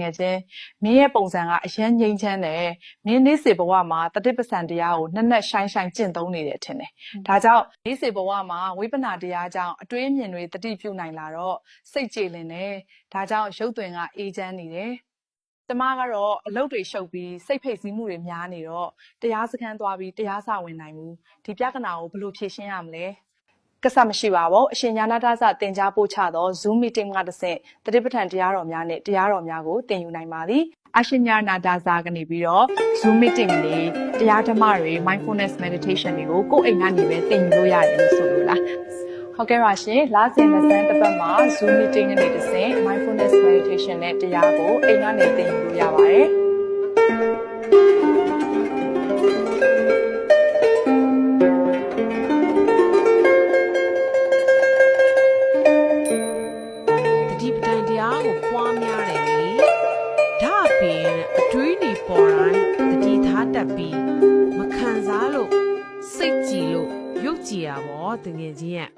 ငယ်ချင်းမင်းရဲ့ပုံစံကအရန်ငိမ့်ချမ်းတယ်မင်းနေ့စေဘဝမှာတတိပ္ပစံတရားကိုနှစ်နက်ရှိုင်းရှိုင်းကျင့်သုံးနေတယ်ထင်တယ်ဒါကြောင့်နေ့စေဘဝမှာဝိပဿနာတရားကြောင့်အတွေးအမြင်တွေတတိပြုနိုင်လာတော့စိတ်ကြည်လင်တယ်ဒါကြောင့်ရုပ်သွင်ကအေးချမ်းနေတယ်ကျမကတော့အလုပ်တွေရှုပ်ပြီးစိတ်ဖိတ်စည်းမှုတွေများနေတော့တရားစခန်းသွားပြီးတရားစာဝင်နိုင်ဘူးဒီပြဿနာကိုဘယ်လိုဖြေရှင်းရမလဲ ကစ္စမရှိပါဘူးအရှင်ညာနာတသတင် जा ပို့ချသော Zoom meeting ကတစ်ဆင့်တတိပဋ္ဌာန်တရားတော်များနဲ့တရားတော်များကိုသင်ယူနိုင်ပါသည်အရှင်ညာနာတာစာကနေပြီးတော့ Zoom meeting တွေတရားဓမ္မတွေ mindfulness meditation တွေကိုကိုယ့်အိမ်ကနေပဲသင်ယူလို့ရတယ်လို့ဆိုလို့လားဟုတ်ကဲ့ပါရှင်လာစဉ်လက်စမ်းတစ်ပတ်မှာ Zoom meeting ကနေတစ်ဆင့် mindfulness meditation နဲ့တရားကိုအိမ်ကနေသင်ယူလို့ရပါတယ် ဒါအပြင်အတွေးတွေပေါ်တိုင်းတတိထားတတ်ပြီးမခံစားလို့စိတ်ကြည်လို့ရုပ်ကြည်ရပါဘောတငယ်ချင်းရဲ့